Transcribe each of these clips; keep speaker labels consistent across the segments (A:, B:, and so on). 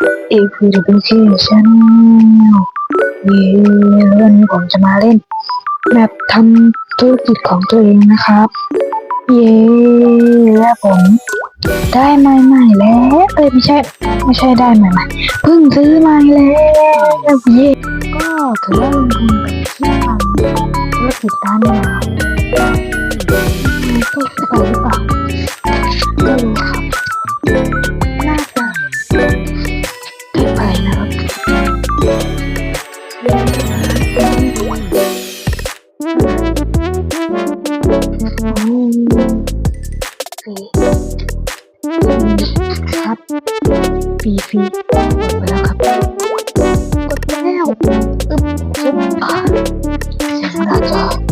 A: Application เย้วันนี้ผมจะมาเล่นแบบทำธุรกิจของตัวเองนะครับ เย้และผมได้ใหม่ๆแล้วเอ้ยไม่ใช่ไม่ใช่ได้ใหม่ๆเพิ่งซื้อมาแล้วเย้ก็ถือว่าลงทุนที่ทำธุรกิจด้านมะนาวมันตู้ไปหรือเปล่า ครับฟรีฟรีกดไปแล้วครับ กดแล้วอึ๊บซุบอ่าเสียงมันอาจจ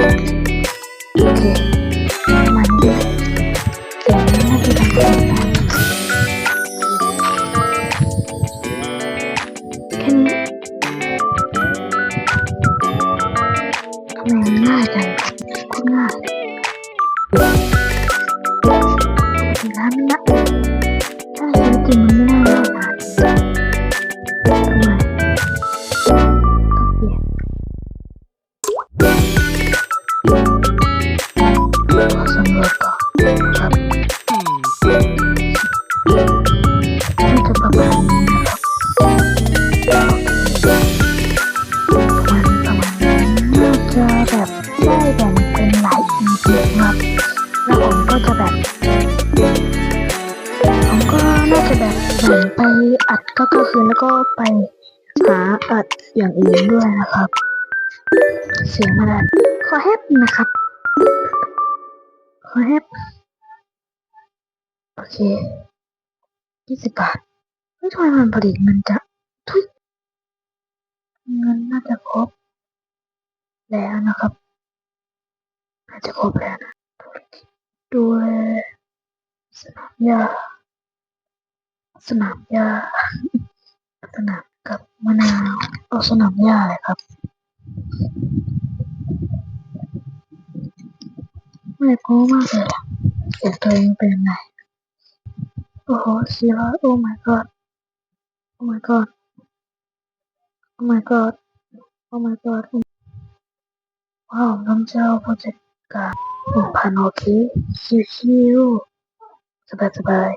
A: นะ จะแบบได้แบ่งเป็นหลาย EP ครับแล้วผมก็จะแบบ ผมก็น่าจะแบบแบ่งไปอัดก็ก็คือแล้วก็ไปหาอัดอย่างอื่นด้วยนะครับ เสียงมาแล้วขอแฮปนะครับ ขอแฮปโอเคยี่สิบบาท ไม่ทำไมมันผลิตมันจะทุยเงินน่าจะครบแล้วนะครับน่าจะครบแล้วนะธุรกิจด้วยสนามหญ้าสนามหญ้าสนามกับมะนาวเอาสนามหญ้าเลยครับไม่โก้มากเลยอะเสียงตัวเองเป็นไงโอ้โหสี่ร้อยโอ้ my god โอ้ my god โอ้ my god โอ้ my god ว้าวน้องเจ้าผู้จัดการหนึ่งพันโอเคชิวๆสบายสบาย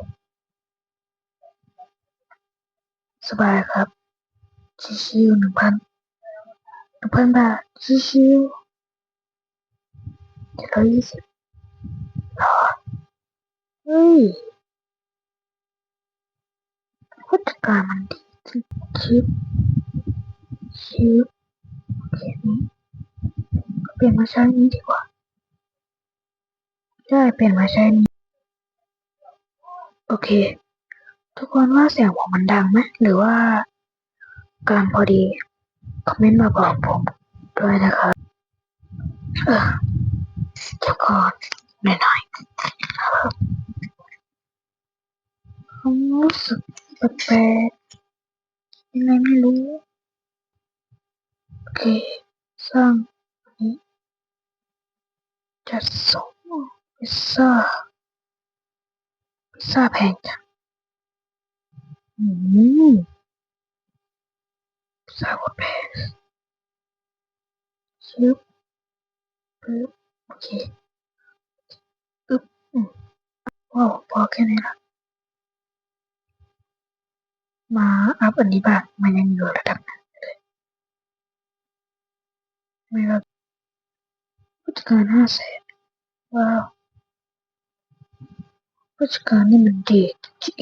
A: สบายครับชิวๆหนึ่งพันหนึ่งพันบาทชิวๆเจ็ดร้อยยี่สิบหรอเฮ้ย ผู้จัดการมันดีจริงชิปชิปโอเคนี้เปลี่ยนมาใช้นี้ดีกว่าได้เปลี่ยนมาใช้นี้ โอเค ทุกคนว่าเสียงผมมันดังไหมหรือว่ากลางพอดี คอมเมนต์มาบอกผมด้วยนะครับเออเดี๋ยวก่อนหน่อยๆนะครับผมรู้สึก แปลกๆยังไงไม่รู้ โอเค สร้างนี้จัดส่งพิซซ่าพิซซ่าแพงจังอืมพิซซ่าโคตรแพงชึบปึ๊บโอเคอึ๊บว้าวพอแค่นี้ละ มาอัพอันนี้บ้างมันยังอยู่ระดับนั้นเลยไม่แบบผู้จัดการห้าแสนว้าวผู้จัดการนี่มันดีจริง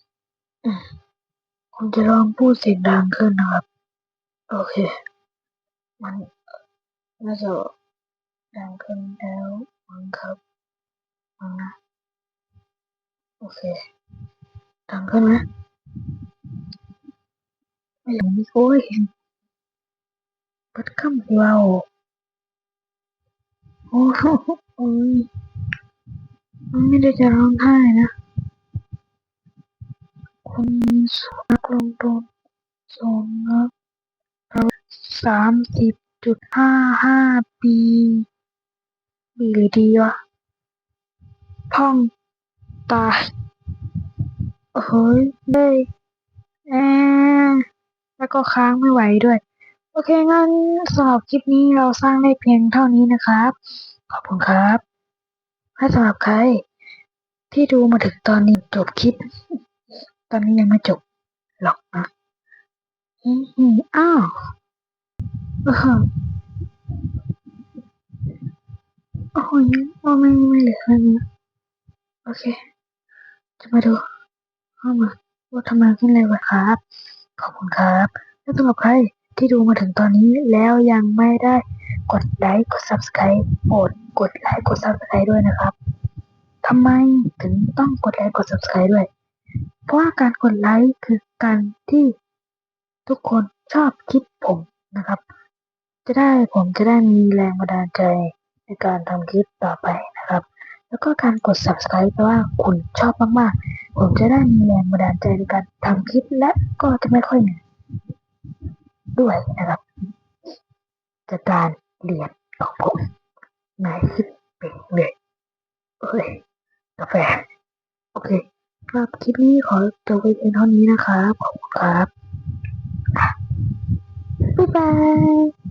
A: ๆอืมผมจะลองพูดเสียงดังขึ้นนะครับ โอเค มันน่าจะดังขึ้นแล้วมั้งครับมั้งนะ โอเค ดังขึ้นไหม ไม่รู้ไม่โอ้ยเปิดคำเราอ้โหโอ้ยมันไม่ได้จะร้องไห้นะคุณสุนัขลงทุนสองนับเราสามสิบจุดห้าห้าปีดีหรือดีวะพ่องตายเฮ้ยได้แอ แล้วก็ค้างไม่ไหวด้วย โอเคงั้นสำหรับคลิปนี้เราสร้างได้เพียงเท่านี้นะครับ ขอบคุณครับให้สำหรับใคร ที่ดูมาถึงตอนนี้จบคลิป ตอนนี้ยังไม่จบหรอกนะอืออ้าวเออโอ้ยว่ไม่ไม่เหลือแล้วนะโอเค จะมาดูเข้ามาว่าทำไมขึ้นเลยวะครับ ขอบคุณครับ และสำหรับใครที่ดูมาถึงตอนนี้แล้วยังไม่ได้กดไลค์กด subscribe โปรดกดไลค์กด subscribe ด้วยนะครับทำไมถึงต้องกดไลค์กด subscribe ด้วย เพราะว่าการกดไลค์คือการที่ทุกคนชอบคลิปผมนะครับ จะได้ผมจะได้มีแรงบันดาลใจในการทำคลิปต่อไปนะครับ แล้วก็การกด subscribe แปลว่าคุณชอบมากๆ ผมจะได้มีแรงบันดาลใจในการทำคลิปและก็จะไม่ค่อยเหนื่อยด้วยนะครับจากการเรียนของผมในคลิปเป็นเลยเฮ้ยกาแฟ โอเคครับคลิปนี้ขอจบไว้เพียงเท่านี้นะครับ ขอบคุณครับบ๊ายบาย